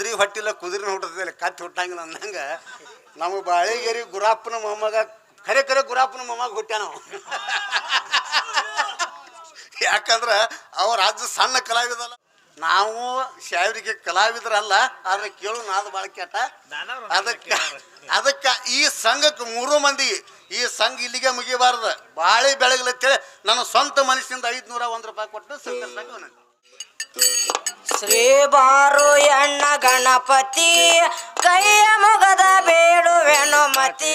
ಕುದುರೆ ಹೊಟ್ಟಿಲ್ಲ ಕುದುರೆ ಹೊಟ್ಟದಿಲ್ಲ ಕತ್ತಿ ಹುಟ್ಟಂಗಿಲ್ಲ ಅಂದಂಗೆ ನಮ್ಮ ಬಾಳೆಗೇರಿ ಗುರಾಪ್ನ ಮೊಮ್ಮಗ ಕರೆ ಕರೆ ಗುರಾಪ್ನ ಮೊಮ್ಮಗ ಹುಟ್ಟ ನಾವು ಯಾಕಂದ್ರೆ ಅವ್ರ ಅಜ್ಜ ಸಣ್ಣ ಕಲಾವಿದಲ್ಲ. ನಾವು ಶಾವರಿಗೆ ಕಲಾವಿದರಲ್ಲ ಆದ್ರೆ ಕೇಳು ನಾದು ಭಾಳ ಕೆಟ್ಟ. ಅದಕ್ಕೆ ಅದಕ್ಕೆ ಈ ಸಂಘಕ್ಕೆ ಮೂರು ಮಂದಿ ಈ ಸಂಘ ಇಲ್ಲಿಗೆ ಮುಗಿಬಾರ್ದು. ಬಾಳೆ ಬೆಳಗ್ಲತ್ತೇಳಿ ನನ್ನ ಸ್ವಂತ ಮನಸ್ಸಿನಿಂದ ಐದ್ನೂರ ಒಂದು ರೂಪಾಯಿ ಕೊಟ್ಟು ಸಂಘ ಶ್ರೀ ಬಾರು ಎಣ್ಣ ಗಣಪತಿ ಕೈಯ ಮುಗದ ಬೇಡುವೆನು ಮತಿ.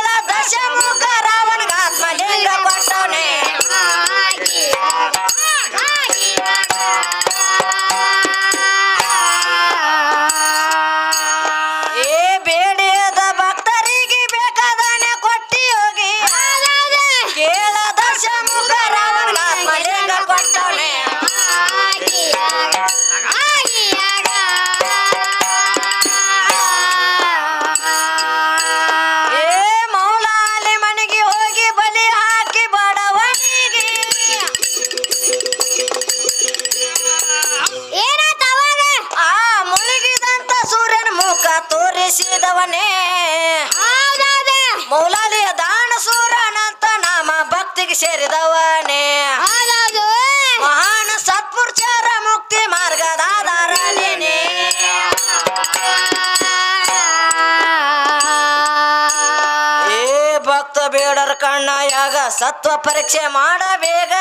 ಸತ್ವ ಪರೀಕ್ಷೆ ಮಾಡ ಬೇಗ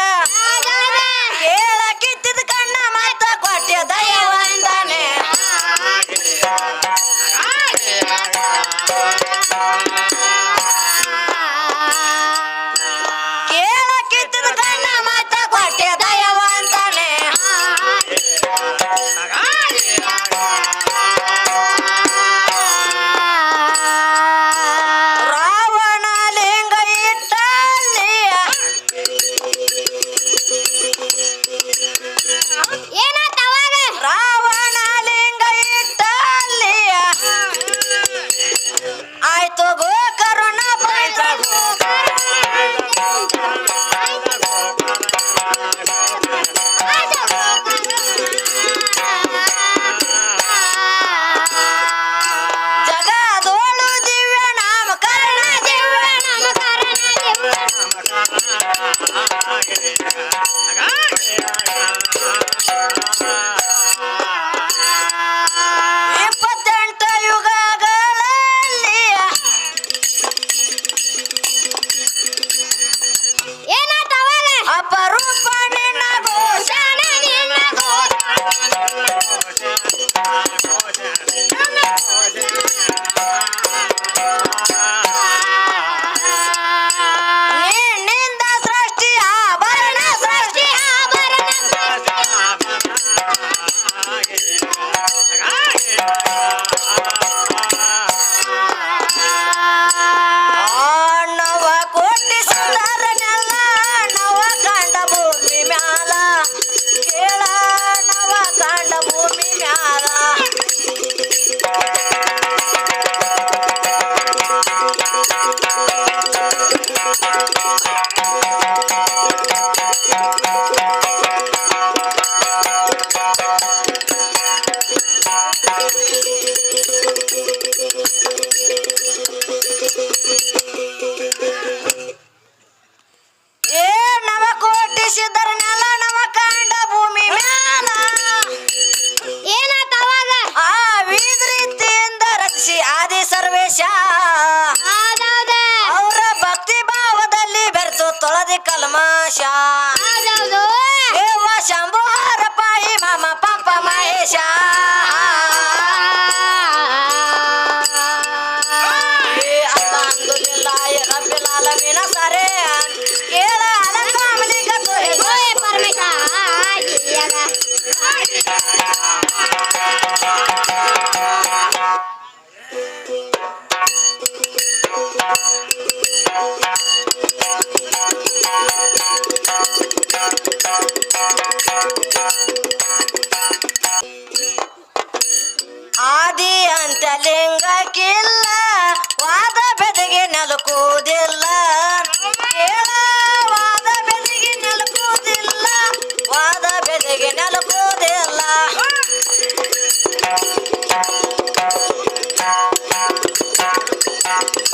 Thank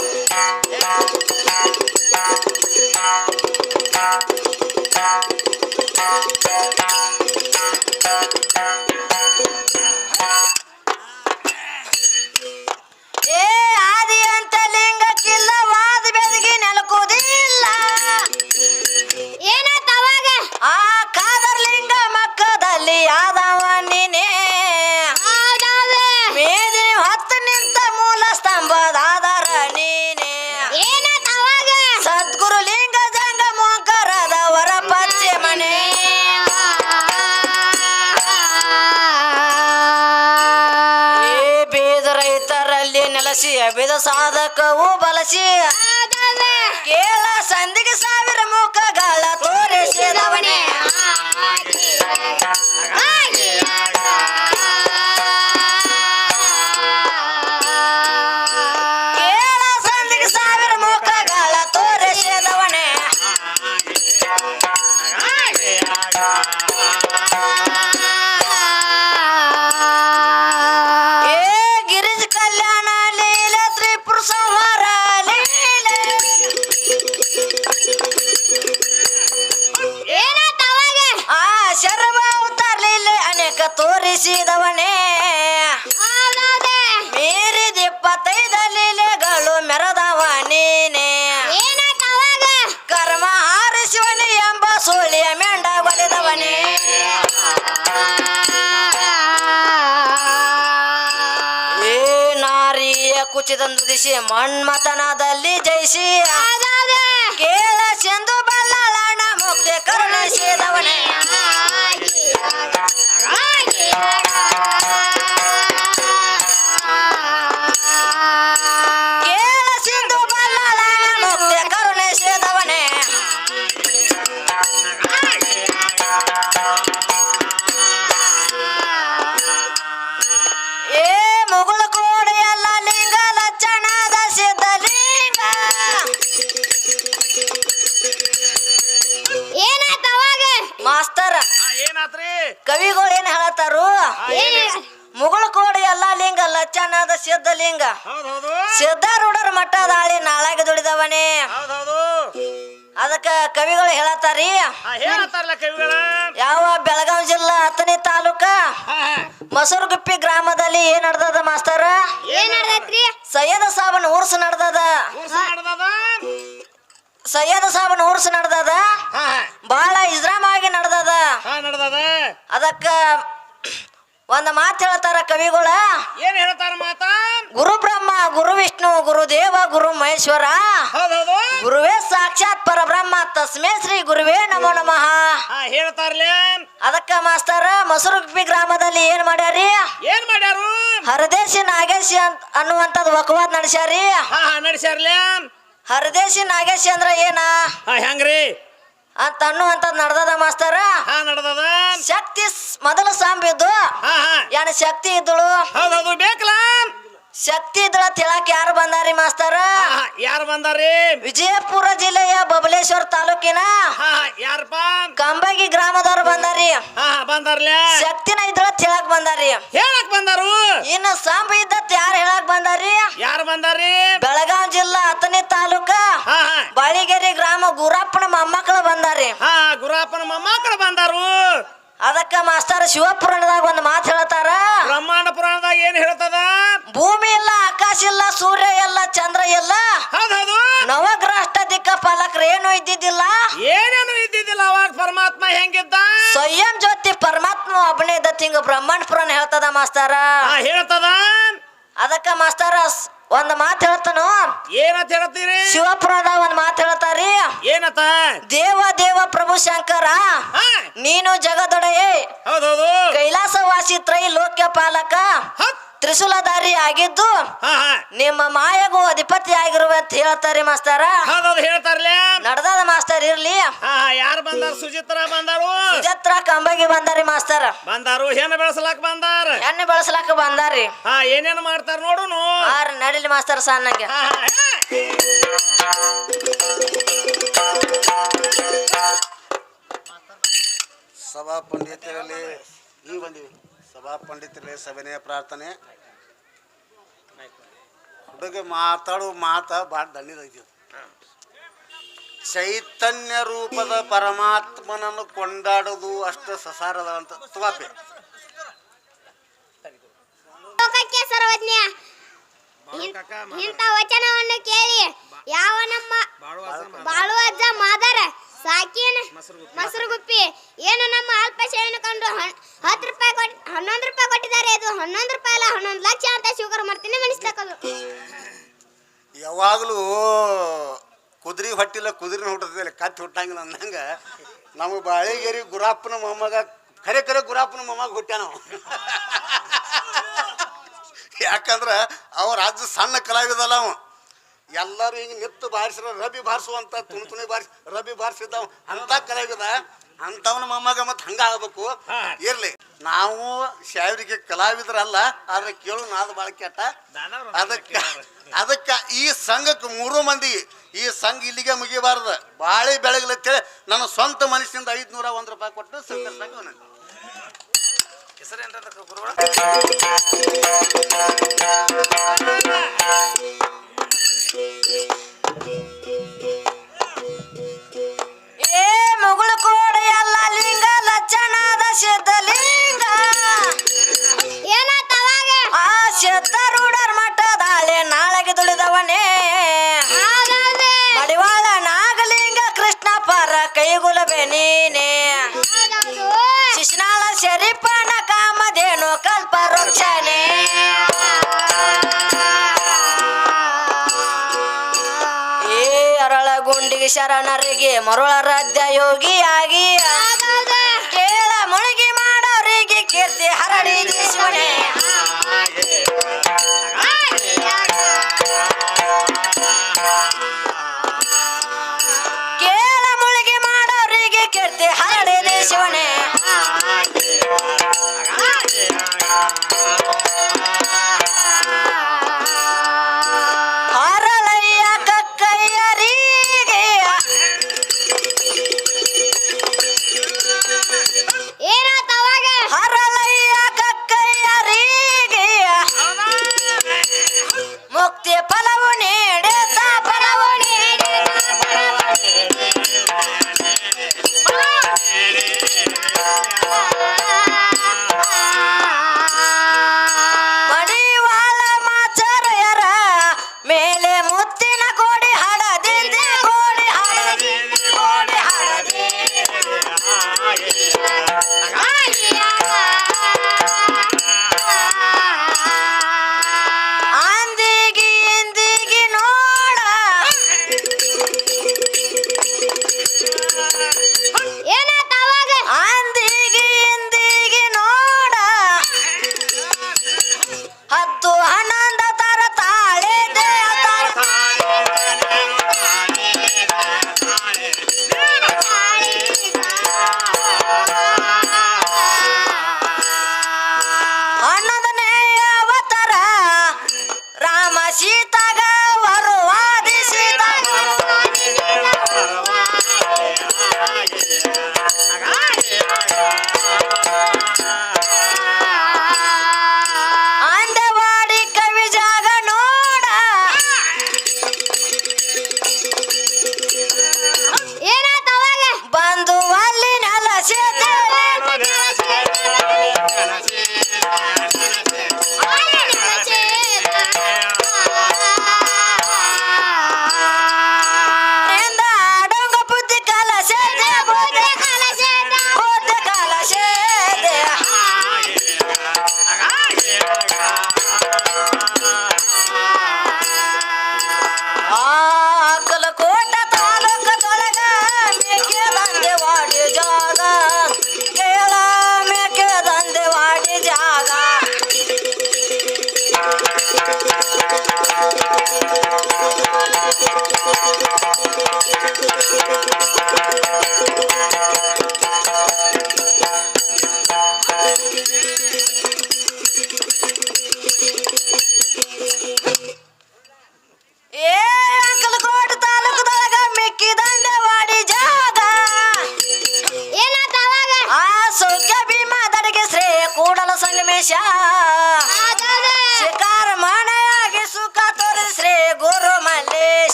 you. ಅಭಿದ ಸಾಧಕವು ಬಲಸಿ. ಕೇಳ ಸಂದಿಗೆ ಸಾವಿರ ಮುಖಗಳ ತೋರಿಸಿದವನೇ. ಕುಚಿದಂದು ದಿಶಿ ಮಣ್ಮತನದಲ್ಲಿ ಜಯಿಸಿ. ಕೇಳ ಚೆಂದು ಬಲ್ಲಳಣ ಮುಕ್ತಿ ಕರುಣಿಸಿದವನೇ ಕವಿಗಳು ಏನ್ ಹೇಳತ್ತಾರು ಏನ್ ಮುಗುಳ ಕೋಡಿ ಎಲ್ಲ ಲಿಂಗ ಲಚ್ಚನಾದ ಸಿದ್ಧಲಿಂಗ ಲಿಂಗ. ಸಿದ್ಧಾರೂಢರ ಮಠ ದಾಳಿ ನಾಳಾಗಿ ದುಡಿದವನೇ. ಅದಕ್ಕ ಕವಿಗಳು ಹೇಳತ್ತಾರಿ? ಯಾವ ಬೆಳಗಾವಿ ಜಿಲ್ಲಾ ಹತ್ತನೇ ತಾಲೂಕ? ಮಸೂರ್ಗುಪ್ಪಿ ಗ್ರಾಮದಲ್ಲಿ ಏನ್ ನಡ್ದದ ಮಾಸ್ತರ? ಸೈಯದ ಸಾಬನ್ ಊರ್ಸ್ ನಡ್ದದ? ಸೈಯದ ಸಾಬನ್ ನೂರ್ಸ್ ನಡ್ದದ? ಬಹಳ ಇಜ್ರಾಮಾಗಿ ನಡ್ದದ? ನಡ್ದದ. ಅದಕ್ಕ ಒಂದ್ ಮಾತು ಹೇಳ್ತಾರ ಕವಿಗಳ? ಏನ್ ಹೇಳ್ತಾರ ಮಾತಾ? ಗುರು ಬ್ರಹ್ಮ ಗುರು ವಿಷ್ಣು ಗುರು ದೇವ ಗುರು ಮಹೇಶ್ವರ. ಗುರುವೇ ಸಾಕ್ಷಾತ್ ಪರಬ್ರಹ್ಮ ತಸ್ಮೇ ಶ್ರೀ ಗುರುವೇ ನಮೋ ನಮಃ. ಹೇಳ್ತಾರ್ಲೆ. ಅದಕ್ಕ ಮಾಸ್ತರ ಮಸರುಗುಪ್ಪಿ ಗ್ರಾಮದಲ್ಲಿ ಏನ್ ಮಾಡ್ಯಾರಿ? ಏನ್ ಮಾಡ್ಯಾರು? ಹರದೇಶಿ ನಾಗೇಶಿ ಅಂತ ಅನ್ನುವಂಥದ್ದು ವಕವಾದ್ ನಡೆಸ್ಯಾರಿ? ನಡ್ಸ್ಯಾರ್ಲೆ. ಹರದೇಶಿ ನಾಗೇಶಿ ಅಂದ್ರ ಏನ? ಹಾ ಹೆಂಗ್ರಿ? ಅಂತ ಅನ್ನುವಂಥದ್ದು ನಡ್ದದ ಮಾಸ್ತರ? ಹಾ ನಡ್ದದ. ಶಕ್ತಿ ಸ್- ಮೊದಲ ಸಾಂಬಿದ್ದು ಹಾ ಹಾ. ಶಕ್ತಿ ಇದ್ದಳು. ಹೌದೌದು ಬೇಕಲ್ಲ ಶಕ್ತಿ ಇದ್ದಳ ತಿಳಕ್ ಯಾರು ಬಂದಾರಿ ಮಾಸ್ತರ? ಯಾರು ಬಂದಾರಿ? ವಿಜಯಪುರ ಜಿಲ್ಲೆಯ ಬಬಲೇಶ್ವರ ತಾಲೂಕಿನ ಯಾರಪ್ಪ? ಕಂಬಗಿ ಗ್ರಾಮದವ್ರು ಬಂದಾರಿ. ಬಂದಾರ್ಲೆ? ಶಕ್ತಿನ ಇದ್ದಳ ತಿಳಕ್ ಬಂದಾರಿ. ಹೇಳಕ್ ಬಂದಾರು? ಇನ್ನು ಸಾಂಬ ಇದ್ದತ್ ಯಾರು ಹೇಳಕ್ ಬಂದಾರಿ? ಯಾರು ಬಂದಾರಿ? ಬೆಳಗಾವಿ ಜಿಲ್ಲಾ ಹತ್ತನೇ ತಾಲೂಕ ಬಾಳಿಗೆರೆ ಗ್ರಾಮ ಗುರಪ್ಪನ ಮೊಮ್ಮಕ್ಳು ಬಂದಾರಿ. ಗುರಪ್ಪನ ಮೊಮ್ಮಕ್ಳು ಮೊಮ್ಮಕ್ಕಳು ಬಂದಾರು. ಅದಕ್ಕ ಮಾಸ್ತರ ಶಿವಪುರಾಣದಾಗ ಒಂದು ಮಾತು ಹೇಳ್ತಾರ. ಬ್ರಹ್ಮಾಂಡ ಪುರಾಣದಾಗ ಏನ್ ಹೇಳ್ತದ? ಭೂಮಿ ಇಲ್ಲ ಆಕಾಶ ಇಲ್ಲ ಸೂರ್ಯ ಇಲ್ಲ ಚಂದ್ರ ಇಲ್ಲ. ಹೌದೌದು ನವಗ್ರಷ್ಟ ದಿಕ್ಕ ಪಾಲಕರು ಏನು ಇದ್ದಿದ್ದಿಲ್ಲ. ಏನೇನು ಇದ್ದಿದ್ದಿಲ್ಲ ಅವಾಗ ಪರಮಾತ್ಮ ಹೆಂಗಿದ್ದ? ಸ್ವಯಂ ಜ್ಯೋತಿ ಪರಮಾತ್ಮ ಒಬ್ಬನೇ ಇದ್ದ ತಿಂಗ ಬ್ರಹ್ಮಾಂಡ ಪುರಾಣ ಹೇಳ್ತದ ಮಾಸ್ತರ ಹೇಳ್ತದ? ಅದಕ್ಕ ಮಾಸ್ತರ ಒಂದ್ ಮಾತು ಹೇಳ್ತಾನು. ಏನಂತ ಹೇಳ್ತೀರಿ ಶಿವಪುರದ ಒಂದ್ ಮಾತು ಹೇಳ್ತಾರಿ. ಏನತ್ತ ದೇವ ದೇವ ಪ್ರಭು ಶಂಕರ ನೀನು ಜಗದೊಡೆಯೇ. ಹೌದೌದು ಕೈಲಾಸವಾಸಿ ತ್ರೈ ಲೋಕ್ಯ ಪಾಲಕ. ತ್ರಿಶೂಲಧಾರಿ ಆಗಿದ್ದು ನಿಮ್ಮ ಮಾಯಗೂ ಅಧಿಪತಿ ಆಗಿರುವ ಅಂತ ಹೇಳ್ತಾರೆ ಮಾಸ್ತರ. ಹೌದೌದು ಹೇಳ್ತಾರಲ್ಲ ನಡ್ದದ ಮಾಸ್ತರ್ ಇರ್ಲಿ. ಯಾರು ಬಂದಾರ? ಸುಚಿತ್ರ ಬಂದಾರು. ಸುಚಿತ್ರ ಕಂಬಗಿ ಬಂದಾರಿ ಮಾಸ್ತರ್. ಬಂದಾರು ಹೆಣ್ಣು ಬೆಳೆಸಲಾಕ ಬಂದಾರ. ಎಣ್ಣೆ ಬೆಳೆಸಲಾಕ ಬಂದಾರಿ. ಹಾ ಏನೇನು ಮಾಡ್ತಾರ ನೋಡುನು. ಆರ್ ನಡಿಲಿ ಮಾಸ್ತರ್ ಸಣ್ಣಗೆ. ಸಭಾ ಪಂಡಿತರಲ್ಲಿ ನೀವು ಬಂದೀವಿ ಸಭಾ ಪಂಡಿತರಲ್ಲಿ ಸಭೆನೇ ಪ್ರಾರ್ಥನೆ. ಹುಡುಗ ಮಾತಾಡೋ ಮಾತ ಭಾಳ ದಣ್ಣಿದೈತಿ. ಚೈತನ್ಯ ರೂಪದ ಪರಮಾತ್ಮನನ್ನು ಕೊಂಡಾಡೋದು ಅಷ್ಟು ಸಸಾರದ ಅಂತ. ತುವಾಪೆ ಇಂತ ಸರ್ವಜ್ಞ. ಇಂಥ ವಚನವನ್ನು ಕೇಳಿ. ಯಾವ ನಮ್ಮ ಬಾಳು ಅಜ್ಜ ಮಾತಾಡು. ಬಾಳುವಜ್ಜ ಮಾದರ ಸಾಕಿನ ಮೊಸರು ಗುಪ್ಪಿ ಏನು ನಮ್ಮ ಅಲ್ಪ ಸೇವೆಯನ್ನು ಕಂಡು ಹತ್ತು ರೂಪಾಯಿ ಕೊಟ್ಟು ಹನ್ನೊಂದು ರೂಪಾಯಿ ಕೊಟ್ಟಿದ್ದಾರೆ. ಅದು ಹನ್ನೊಂದು ರೂಪಾಯಿ ಅಲ್ಲ ಹನ್ನೊಂದು ಲಕ್ಷ ಅಂತ ಶುಗರ್ ಮಾಡ್ತೀನಿ ಮನಿಸ್ಲಕ್ಕದು ಯಾವಾಗಲೂ ಕುದುರೆ ಹೊಟ್ಟಿಲ್ಲ ಕುದುರೆ ಹುಟ್ಟದಿಲ್ಲ ಕತ್ತಿ ಹುಟ್ಟಂಗಿಲ್ಲ ಅಂದಂಗೆ ನಮ್ಮ ಬಾಳೆಗೇರಿ ಗುರಾಪನ ಮೊಮ್ಮಗ ಕರೆ ಕರೆ ಗುರಾಪನ ಮೊಮ್ಮಗ ಹುಟ್ಟ್ಯಾನ ಅವ. ಯಾಕಂದ್ರ ಅವ ರಾಜ್ಯ ಸಣ್ಣ ಕಲಾವಿದಲ್ಲ ಅವ ಎಲ್ಲರೂ ಹಿಂಗೆ ನಿತ್ತು ಬಾರಿಸ್ರ ರಬಿ ಬಾರಿಸುವಂತ ತುಣಿ ತುಣಿ ಬಾರಿಸಿ ರಬಿ ಬಾರಿಸಿದ್ದವ. ಅಂತ ಕಲಾವಿದ ಅಂತವನ ಮೊಮ್ಮಗ ಮತ್ ಹಂಗ ಆಗ್ಬೇಕು. ಇರ್ಲಿ. ನಾವು ಶಾವರಿಗೆ ಕಲಾವಿದರಲ್ಲ ಆದ್ರೆ ಕೇಳು ನಾದ ಬಾಳ ಕೆಟ್ಟ. ಅದಕ್ಕೆ ಅದಕ್ಕ ಈ ಸಂಘಕ್ಕೆ ಮೂರು ಮಂದಿ. ಈ ಸಂಘ ಇಲ್ಲಿಗೆ ಮುಗಿಬಾರ್ದು. ಬಾಳೆ ಬೆಳಗ್ಲತ್ತೇಳಿ ನನ್ನ ಸ್ವಂತ ಮನಸ್ಸಿಂದ ಐದ್ನೂರ ಒಂದ್ ರೂಪಾಯಿ ಕೊಟ್ಟು ಸಂಘ ಸಂಘ ಏ ಮುಗುಳು ಕೋಡಿ ಎಲ್ಲ ಲಿಂಗ ಲಕ್ಷಣದ ಸಿದ್ಧಲಿಂಗ ಏನಾತ ಅವಾಗ? ಆ ಸಿದ್ಧ ರೂಢರ್ ಮಠದಾಳೆ ನಾಳೆಗೆ ಅರಳಗುಂಡಿಗೆ ಶರಣರಿಗೆ ಮರುಳ ರದ್ಯ ಯೋಗಿಯಾಗಿ ಕೇಳ ಮುಳುಗಿ ಮಾಡೋರಿಗೆ ಕೀರ್ತಿ ಹರಡಿ ಶಿವನೇ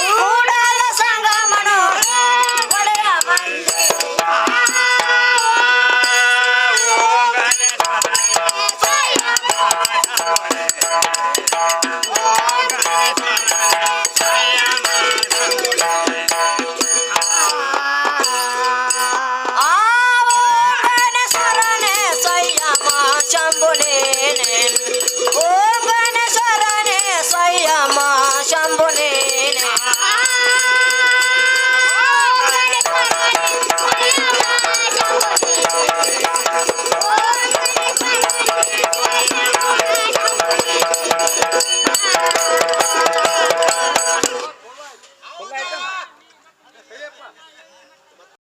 Oh!